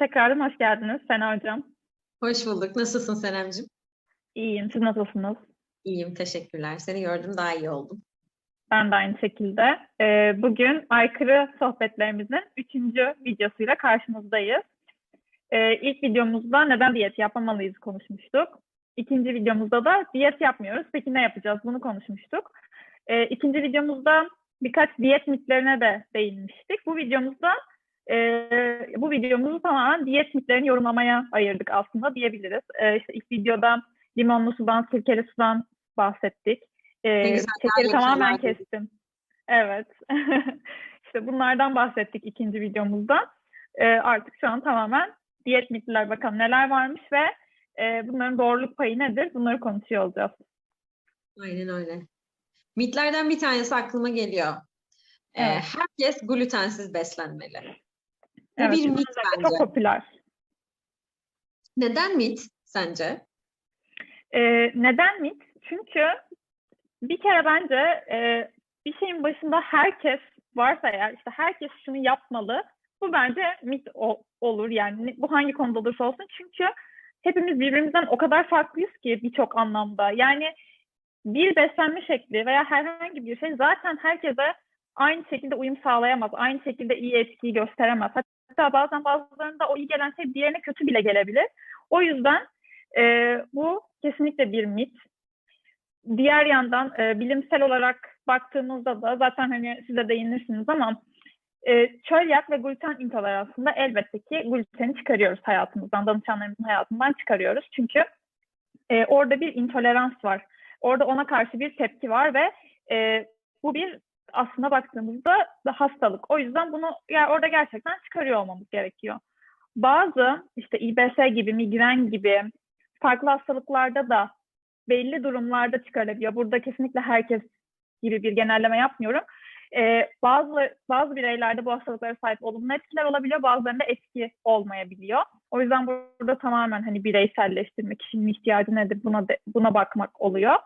tekrardan hoş geldiniz Sena Hocam. Hoş bulduk. Nasılsın Senemciğim? İyiyim, siz nasılsınız? İyiyim, teşekkürler. Seni gördüm, daha iyi oldum. Ben de aynı şekilde. Ee, bugün aykırı sohbetlerimizin üçüncü videosuyla karşınızdayız. Ee, ilk videomuzda neden diyet yapmamalıyız konuşmuştuk. İkinci videomuzda da diyet yapmıyoruz. Peki ne yapacağız? Bunu konuşmuştuk. Ee, ikinci videomuzda birkaç diyet mitlerine de değinmiştik. Bu videomuzda e, bu videomuzu tamamen diyet mitlerini yorumlamaya ayırdık aslında diyebiliriz. E, işte ilk videoda limonlu sudan, sirkeli sudan bahsettik. E, güzel, şekeri tamamen kestim. Evet. işte bunlardan bahsettik ikinci videomuzda. E, artık şu an tamamen diyet mitler bakalım neler varmış ve e, bunların doğruluk payı nedir? Bunları konuşuyor olacağız. Aynen öyle. Mitlerden bir tanesi aklıma geliyor. Ee, Evet. herkes glutensiz beslenmeli. Bu Evet, bir mit bence. Çok popüler. Neden mit sence? E, neden mit? Çünkü bir kere bence e, bir şeyin başında herkes varsa eğer işte herkes şunu yapmalı. Bu bence mit o- olur yani bu hangi konuda olursa olsun. Çünkü hepimiz birbirimizden o kadar farklıyız ki birçok anlamda. Yani bir beslenme şekli veya herhangi bir şey zaten herkese aynı şekilde uyum sağlayamaz. Aynı şekilde iyi etkiyi gösteremez. Hatta bazen bazılarında o iyi gelen şey diğerine kötü bile gelebilir. O yüzden e, bu kesinlikle bir mit. Diğer yandan e, bilimsel olarak baktığımızda da zaten hani siz de değinirsiniz ama e, çölyak ve gluten intoleransında elbette ki gluteni çıkarıyoruz hayatımızdan, danışanlarımızın hayatından çıkarıyoruz. Çünkü e, orada bir intolerans var. Orada ona karşı bir tepki var ve e, bu bir aslında baktığımızda da hastalık. O yüzden bunu yani orada gerçekten çıkarıyor olmamız gerekiyor. Bazı işte İBS gibi, migren gibi farklı hastalıklarda da belli durumlarda çıkarabiliyor. Burada kesinlikle herkes gibi bir genelleme yapmıyorum. Ee, bazı bazı bireylerde bu hastalıklara sahip olumlu etkiler olabiliyor, bazılarında etki olmayabiliyor. O yüzden burada tamamen hani bireyselleştirme, kişinin ihtiyacı nedir buna de- buna bakmak oluyor.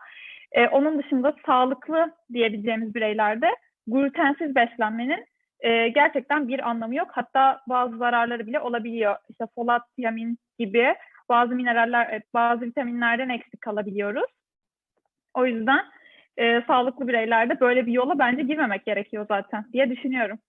Ee, onun dışında sağlıklı diyebileceğimiz bireylerde glutensiz beslenmenin e, gerçekten bir anlamı yok. Hatta bazı zararları bile olabiliyor. İşte folat, tiamin gibi bazı mineraller, e, bazı vitaminlerden eksik kalabiliyoruz. O yüzden e, sağlıklı bireylerde böyle bir yola bence girmemek gerekiyor zaten diye düşünüyorum.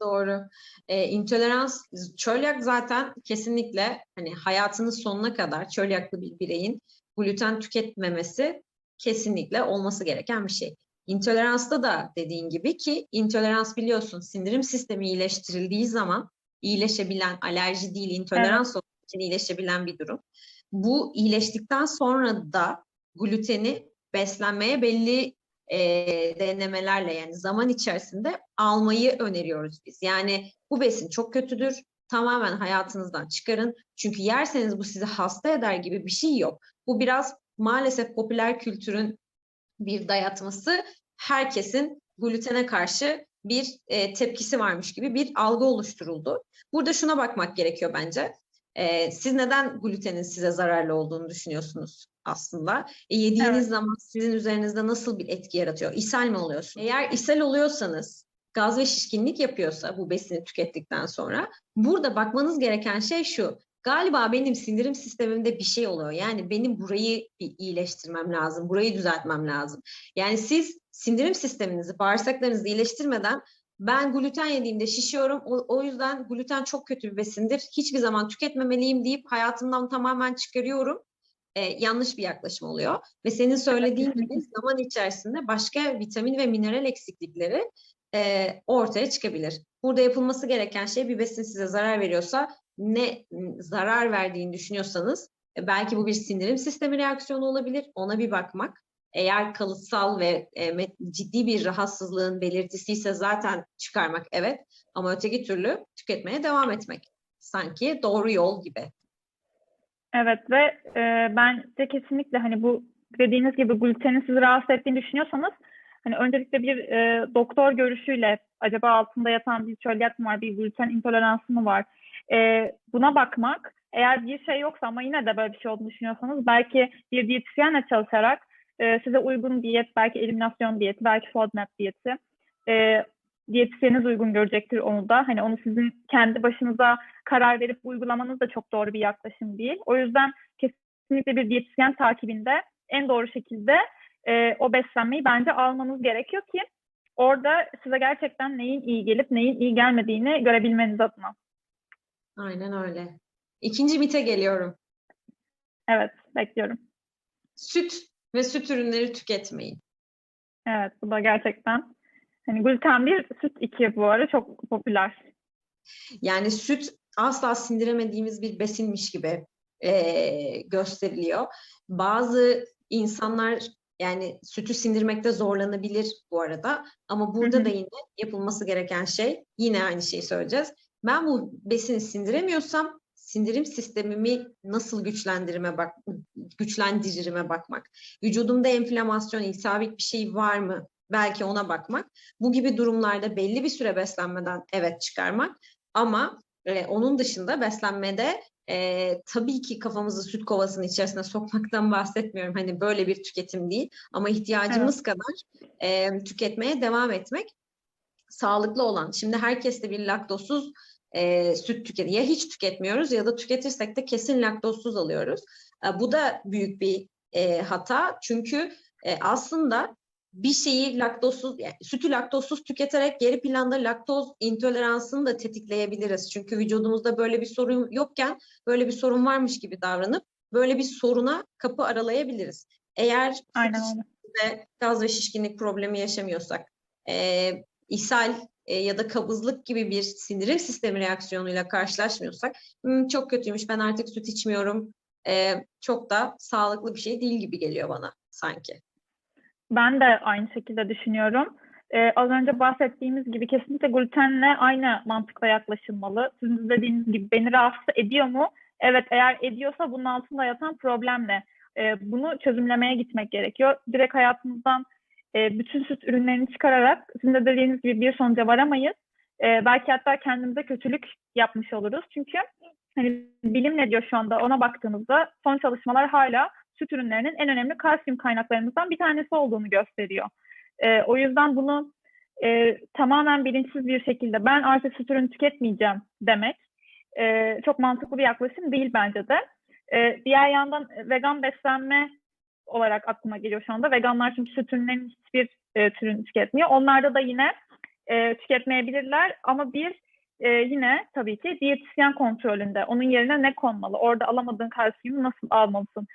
Doğru. Ee, intolerans, çölyak zaten kesinlikle hani hayatının sonuna kadar çölyaklı bir bireyin gluten tüketmemesi kesinlikle olması gereken bir şey. İntoleransta da dediğin gibi ki intolerans biliyorsun sindirim sistemi iyileştirildiği zaman iyileşebilen alerji değil intolerans olduğu için iyileşebilen bir durum. Bu iyileştikten sonra da gluteni beslenmeye belli e, denemelerle yani zaman içerisinde almayı öneriyoruz biz. Yani bu besin çok kötüdür. Tamamen hayatınızdan çıkarın. Çünkü yerseniz bu sizi hasta eder gibi bir şey yok. Bu biraz maalesef popüler kültürün bir dayatması. Herkesin glutene karşı bir e, tepkisi varmış gibi bir algı oluşturuldu. Burada şuna bakmak gerekiyor bence. E, siz neden glutenin size zararlı olduğunu düşünüyorsunuz aslında? E, yediğiniz Evet. zaman sizin üzerinizde nasıl bir etki yaratıyor? İshal mi oluyorsunuz? Eğer ishal oluyorsanız, gaz ve şişkinlik yapıyorsa bu besini tükettikten sonra burada bakmanız gereken şey şu. Galiba benim sindirim sistemimde bir şey oluyor. Yani benim burayı iyileştirmem lazım, burayı düzeltmem lazım. Yani siz sindirim sisteminizi, bağırsaklarınızı iyileştirmeden ben gluten yediğimde şişiyorum. O, o yüzden gluten çok kötü bir besindir. Hiçbir zaman tüketmemeliyim deyip hayatımdan tamamen çıkarıyorum. Ee, yanlış bir yaklaşım oluyor. Ve senin söylediğin gibi zaman içerisinde başka vitamin ve mineral eksiklikleri e, ortaya çıkabilir. Burada yapılması gereken şey bir besin size zarar veriyorsa ne zarar verdiğini düşünüyorsanız e, belki bu bir sindirim sistemi reaksiyonu olabilir. Ona bir bakmak. Eğer kalıtsal ve e, ciddi bir rahatsızlığın belirtisi ise zaten çıkarmak evet. Ama öteki türlü tüketmeye devam etmek. Sanki doğru yol gibi. Evet ve e, bence kesinlikle hani bu dediğiniz gibi glutenin sizi rahatsız ettiğini düşünüyorsanız hani öncelikle bir e, doktor görüşüyle acaba altında yatan bir çölyak mı var, bir gluten intoleransı mı var? E, buna bakmak. Eğer bir şey yoksa ama yine de böyle bir şey olduğunu düşünüyorsanız belki bir diyetisyenle çalışarak e, size uygun diyet, belki eliminasyon diyeti, belki FODMAP diyeti e, diyetisyeniniz uygun görecektir onu da. Hani onu sizin kendi başınıza karar verip uygulamanız da çok doğru bir yaklaşım değil. O yüzden kesinlikle bir diyetisyen takibinde en doğru şekilde e, o beslenmeyi bence almanız gerekiyor ki orada size gerçekten neyin iyi gelip neyin iyi gelmediğini görebilmeniz adına. Aynen öyle. İkinci mite geliyorum. Evet, bekliyorum. Süt ve süt ürünleri tüketmeyin. Evet, bu da gerçekten hani gluten bir, süt iki bu ara çok popüler. Yani süt asla sindiremediğimiz bir besinmiş gibi eee, gösteriliyor. Bazı insanlar yani sütü sindirmekte zorlanabilir bu arada. Ama burada da yine yapılması gereken şey yine aynı şeyi söyleyeceğiz. Ben bu besini sindiremiyorsam sindirim sistemimi nasıl güçlendirime bak güçlendirime bakmak. Vücudumda enflamasyon, iltihapik bir şey var mı? Belki ona bakmak. Bu gibi durumlarda belli bir süre beslenmeden evet çıkarmak ama e, onun dışında beslenmede e, tabii ki kafamızı süt kovasının içerisine sokmaktan bahsetmiyorum. Hani böyle bir tüketim değil ama ihtiyacımız kadar e, tüketmeye devam etmek sağlıklı olan. Şimdi herkes de bir laktozsuz e, süt tüketiyor. Ya hiç tüketmiyoruz ya da tüketirsek de kesin laktozsuz alıyoruz. E, bu da büyük bir e, hata. Çünkü e, aslında bir şeyi laktozsuz, yani sütü laktozsuz tüketerek geri planda laktoz intoleransını da tetikleyebiliriz. Çünkü vücudumuzda böyle bir sorun yokken böyle bir sorun varmış gibi davranıp böyle bir soruna kapı aralayabiliriz. Eğer Aynen gaz ve şişkinlik problemi yaşamıyorsak, e, ishal e, ya da kabızlık gibi bir sindirim sistemi reaksiyonuyla karşılaşmıyorsak "Hmm, çok kötüymüş ben artık süt içmiyorum e, çok da sağlıklı bir şey değil gibi geliyor bana sanki. Ben de aynı şekilde düşünüyorum. Ee, az önce bahsettiğimiz gibi kesinlikle glutenle aynı mantıkla yaklaşılmalı. Sizin de dediğiniz gibi beni rahatsız ediyor mu? Evet eğer ediyorsa bunun altında yatan problem ne? Ee, bunu çözümlemeye gitmek gerekiyor. Direkt hayatımızdan e, bütün süt ürünlerini çıkararak sizin de dediğiniz gibi bir sonuca varamayız. Ee, belki hatta kendimize kötülük yapmış oluruz. Çünkü hani bilim ne diyor şu anda ona baktığımızda son çalışmalar hala süt ürünlerinin en önemli kalsiyum kaynaklarımızdan bir tanesi olduğunu gösteriyor. Ee, o yüzden bunu e, tamamen bilinçsiz bir şekilde ben artık süt ürünü tüketmeyeceğim demek e, çok mantıklı bir yaklaşım değil bence de. E, diğer yandan vegan beslenme olarak aklıma geliyor şu anda. Veganlar çünkü süt ürünlerinin hiçbir e, türünü tüketmiyor. Onlarda da yine e, tüketmeyebilirler ama bir e, yine tabii ki diyetisyen kontrolünde. Onun yerine ne konmalı? Orada alamadığın kalsiyumu nasıl almalısın?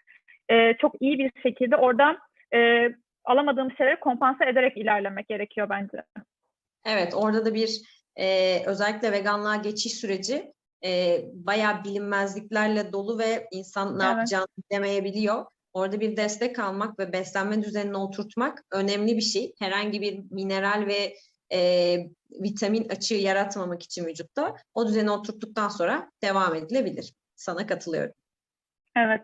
E, çok iyi bir şekilde orada e, alamadığım şeyleri kompanse ederek ilerlemek gerekiyor bence. Evet orada da bir e, özellikle veganlığa geçiş süreci e, bayağı bilinmezliklerle dolu ve insan ne Evet. yapacağını bilemeyebiliyor. Orada bir destek almak ve beslenme düzenine oturtmak önemli bir şey. Herhangi bir mineral ve e, vitamin açığı yaratmamak için vücutta o düzeni oturttuktan sonra devam edilebilir. Sana katılıyorum. Evet.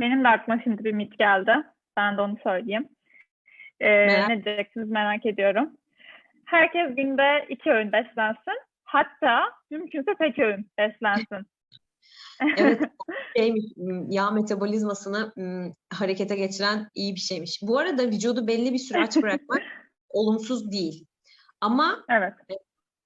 Benim de aklıma şimdi bir mit geldi. Ben de onu söyleyeyim. Ee, Merak- ne diyeceksiniz merak ediyorum. Herkes günde iki öğün beslensin. Hatta mümkünse tek öğün beslensin. Evet. Şeymiş, yağ metabolizmasını harekete geçiren iyi bir şeymiş. Bu arada vücudu belli bir süre aç bırakmak olumsuz değil. Ama evet.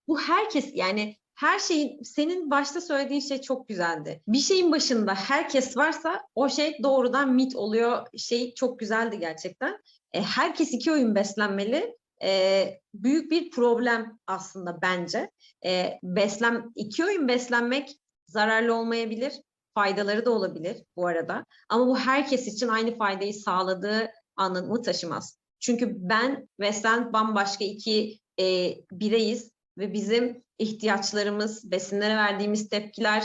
bu herkes yani her şeyin senin başta söylediğin şey çok güzeldi. Bir şeyin başında herkes varsa o şey doğrudan mit oluyor. Şey çok güzeldi gerçekten. E, herkes iki öğün beslenmeli. E, büyük bir problem aslında bence. E, beslen iki öğün beslenmek zararlı olmayabilir. Faydaları da olabilir bu arada. Ama bu herkes için aynı faydayı sağladığı anlamı taşımaz. Çünkü ben ve sen bambaşka iki e, bireyiz ve bizim ihtiyaçlarımız, besinlere verdiğimiz tepkiler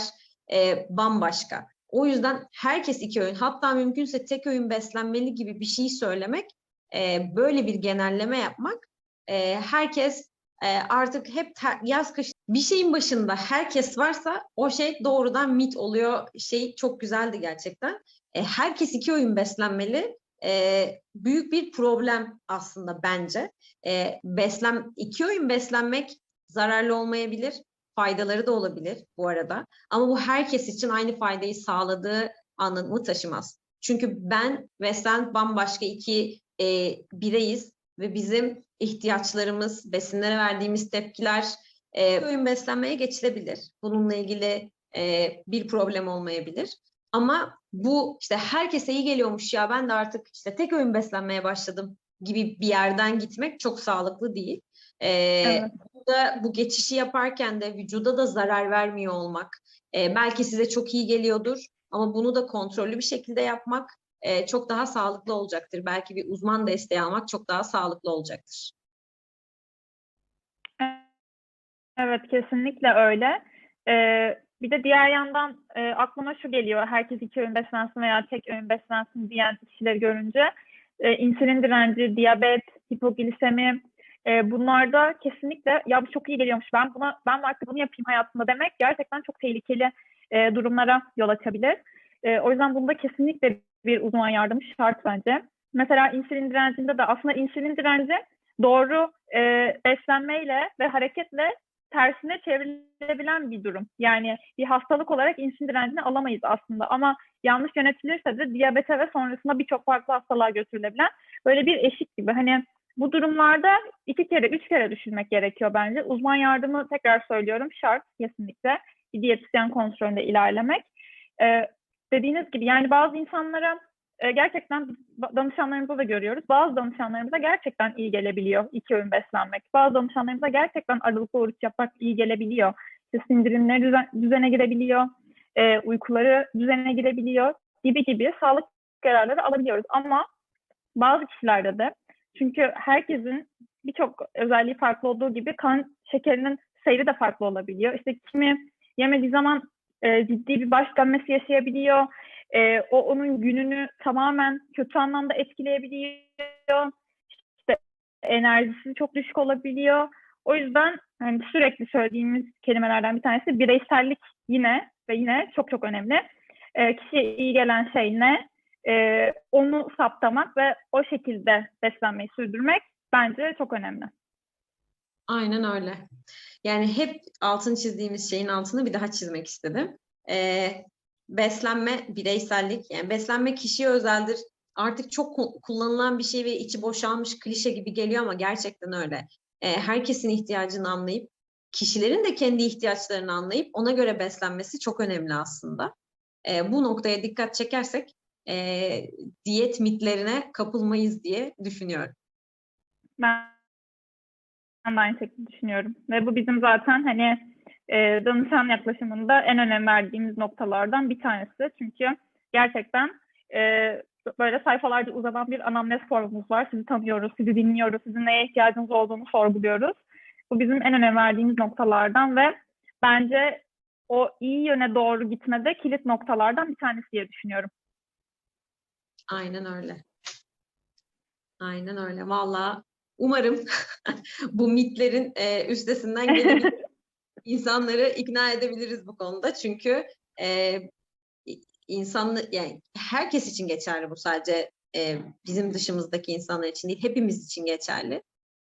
e, bambaşka. O yüzden herkes iki öğün, hatta mümkünse tek öğün beslenmeli gibi bir şey söylemek, e, böyle bir genelleme yapmak, e, herkes e, artık hep ter- yaz kış bir şeyin başında herkes varsa o şey doğrudan mit oluyor. Şey çok güzeldi gerçekten. E, herkes iki öğün beslenmeli. E, büyük bir problem aslında bence. E, beslen iki öğün beslenmek zararlı olmayabilir. Faydaları da olabilir bu arada. Ama bu herkes için aynı faydayı sağladığı anlamı taşımaz. Çünkü ben ve sen bambaşka iki e, bireyiz ve bizim ihtiyaçlarımız, besinlere verdiğimiz tepkiler e, öğün beslenmeye geçilebilir. Bununla ilgili e, bir problem olmayabilir. Ama bu işte herkese iyi geliyormuş ya ben de artık işte tek öğün beslenmeye başladım gibi bir yerden gitmek çok sağlıklı değil. E, Evet. burada bu geçişi yaparken de vücuda da zarar vermiyor olmak e, belki size çok iyi geliyordur ama bunu da kontrollü bir şekilde yapmak e, çok daha sağlıklı olacaktır. Belki bir uzman desteği almak çok daha sağlıklı olacaktır. Evet kesinlikle öyle. Ee, bir de diğer yandan e, aklıma şu geliyor. Herkes iki öğün beslensin veya tek öğün beslensin diyen kişileri görünce e, insülin direnci, diyabet, hipoglisemi e, bunlarda kesinlikle ya bu çok iyi geliyormuş. Ben buna ben artık bunu yapayım hayatımda demek gerçekten çok tehlikeli e, durumlara yol açabilir. E, o yüzden bunda kesinlikle bir uzman yardımı şart bence. Mesela insülin direncinde de aslında insülin direnci doğru e, beslenmeyle ve hareketle tersine çevrilebilen bir durum. Yani bir hastalık olarak insülin direncini alamayız aslında ama yanlış yönetilirse de diyabete ve sonrasında birçok farklı hastalığa götürülebilen böyle bir eşik gibi. Hani bu durumlarda iki kere, üç kere düşünmek gerekiyor bence. Uzman yardımı tekrar söylüyorum şart kesinlikle. Bir diyetisyen kontrolünde ilerlemek. Ee, dediğiniz gibi yani bazı insanlara e, gerçekten danışanlarımızda da görüyoruz. Bazı danışanlarımıza gerçekten iyi gelebiliyor iki öğün beslenmek. Bazı danışanlarımıza gerçekten aralıklı oruç yapmak iyi gelebiliyor. İşte sindirimleri düzen, düzene girebiliyor, e, uykuları düzene girebiliyor gibi gibi sağlık kararları alabiliyoruz. Ama bazı kişilerde de çünkü herkesin birçok özelliği farklı olduğu gibi kan şekerinin seyri de farklı olabiliyor. İşte kimi yemediği zaman e, ciddi bir baş dönmesi yaşayabiliyor. E, o onun gününü tamamen kötü anlamda etkileyebiliyor. İşte enerjisi çok düşük olabiliyor. O yüzden hani sürekli söylediğimiz kelimelerden bir tanesi bireysellik yine ve yine çok çok önemli. E, kişiye iyi gelen şey ne? E, onu saptamak ve o şekilde beslenmeyi sürdürmek bence çok önemli. Aynen öyle. Yani hep altını çizdiğimiz şeyin altını bir daha çizmek istedim. Ee, beslenme bireysellik, yani beslenme kişiye özeldir. Artık çok kullanılan bir şey ve içi boşalmış klişe gibi geliyor ama gerçekten öyle. Ee, herkesin ihtiyacını anlayıp, kişilerin de kendi ihtiyaçlarını anlayıp ona göre beslenmesi çok önemli aslında. Ee, bu noktaya dikkat çekersek e, diyet mitlerine kapılmayız diye düşünüyorum. Ben ben de aynı şekilde düşünüyorum. Ve bu bizim zaten hani e, danışan yaklaşımında en önem verdiğimiz noktalardan bir tanesi. Çünkü gerçekten e, böyle sayfalarca uzanan bir anamnez formumuz var. Sizi tanıyoruz, sizi dinliyoruz, sizin neye ihtiyacınız olduğunu sorguluyoruz. Bu bizim en önem verdiğimiz noktalardan ve bence o iyi yöne doğru gitmede kilit noktalardan bir tanesi diye düşünüyorum. Aynen öyle. Aynen öyle. Vallahi umarım bu mitlerin e, üstesinden gelebilir. insanları ikna edebiliriz bu konuda. Çünkü e, insanlı yani herkes için geçerli bu sadece e, bizim dışımızdaki insanlar için değil, hepimiz için geçerli.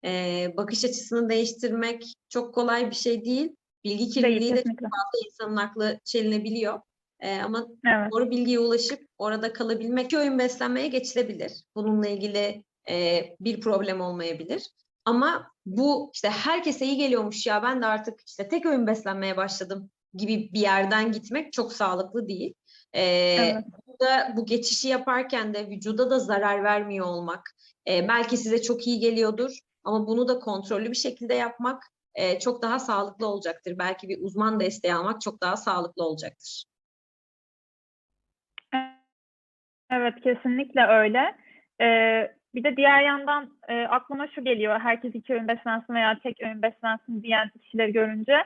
E, bakış açısını değiştirmek çok kolay bir şey değil. Bilgi kirliliği de çok fazla insanın aklı çelinebiliyor. E, ama evet. doğru bilgiye ulaşıp orada kalabilmek, öğün beslenmeye geçilebilir. Bununla ilgili e, bir problem olmayabilir. Ama bu işte herkese iyi geliyormuş ya ben de artık işte tek öğün beslenmeye başladım gibi bir yerden gitmek çok sağlıklı değil. Ee, evet. Burada bu geçişi yaparken de vücuda da zarar vermiyor olmak e, belki size çok iyi geliyordur ama bunu da kontrollü bir şekilde yapmak e, çok daha sağlıklı olacaktır. Belki bir uzman desteği almak çok daha sağlıklı olacaktır. Evet kesinlikle öyle. Ee, bir de diğer yandan e, aklıma şu geliyor. Herkes iki öğün beslensin veya tek öğün beslensin diyen kişileri görünce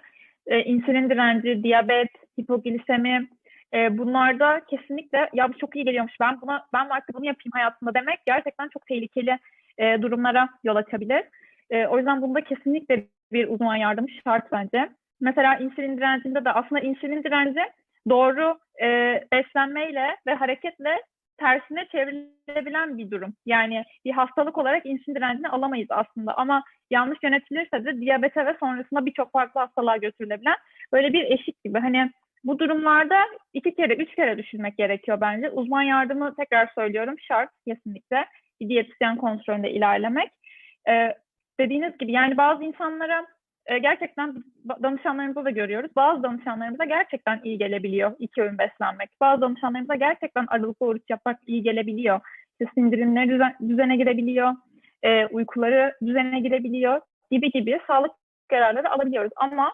e, insülin direnci, diyabet, hipoglisemi e, bunlarda kesinlikle ya bu çok iyi geliyormuş. Ben buna ben artık bunu yapayım hayatımda demek gerçekten çok tehlikeli e, durumlara yol açabilir. E, o yüzden bunda kesinlikle bir uzman yardımı şart bence. Mesela insülin direncinde de aslında insülin direnci doğru e, beslenmeyle ve hareketle tersine çevrilebilen bir durum. Yani bir hastalık olarak insülin direncini alamayız aslında ama yanlış yönetilirse de diyabete ve sonrasında birçok farklı hastalığa götürülebilen böyle bir eşik gibi. Hani bu durumlarda iki kere, üç kere düşünmek gerekiyor bence. Uzman yardımı tekrar söylüyorum şart kesinlikle. Bir diyetisyen kontrolünde ilerlemek. e, dediğiniz gibi yani bazı insanlara e, gerçekten danışanlarımızda da görüyoruz. Bazı danışanlarımıza gerçekten iyi gelebiliyor iki öğün beslenmek. Bazı danışanlarımıza gerçekten aralıklı oruç yapmak iyi gelebiliyor. İşte sindirimleri düzen, düzene girebiliyor, e, uykuları düzene girebiliyor gibi gibi sağlık kararları alabiliyoruz. Ama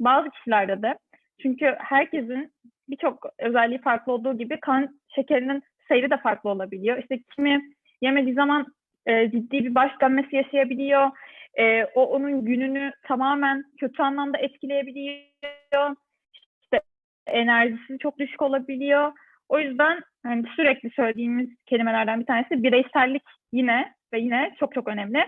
bazı kişilerde de çünkü herkesin birçok özelliği farklı olduğu gibi kan şekerinin seyri de farklı olabiliyor. İşte kimi yemediği zaman e, ciddi bir baş dönmesi yaşayabiliyor. E, o onun gününü tamamen kötü anlamda etkileyebiliyor. İşte enerjisi çok düşük olabiliyor. O yüzden hani sürekli söylediğimiz kelimelerden bir tanesi bireysellik yine ve yine çok çok önemli.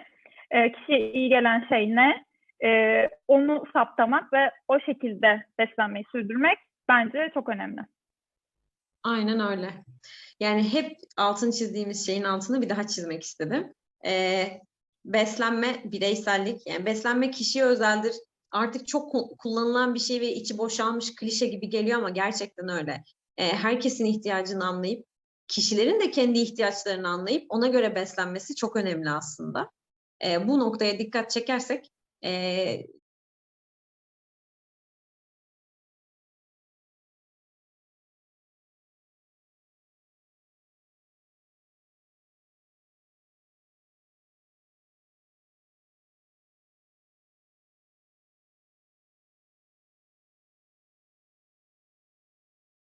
E, kişiye iyi gelen şey ne? E, onu saptamak ve o şekilde beslenmeyi sürdürmek bence çok önemli. Aynen öyle. Yani hep altını çizdiğimiz şeyin altını bir daha çizmek istedim. Ee, beslenme, bireysellik, yani beslenme kişiye özeldir. Artık çok ku- kullanılan bir şey ve içi boşalmış klişe gibi geliyor ama gerçekten öyle. Ee, herkesin ihtiyacını anlayıp, kişilerin de kendi ihtiyaçlarını anlayıp ona göre beslenmesi çok önemli aslında. Ee, bu noktaya dikkat çekersek e,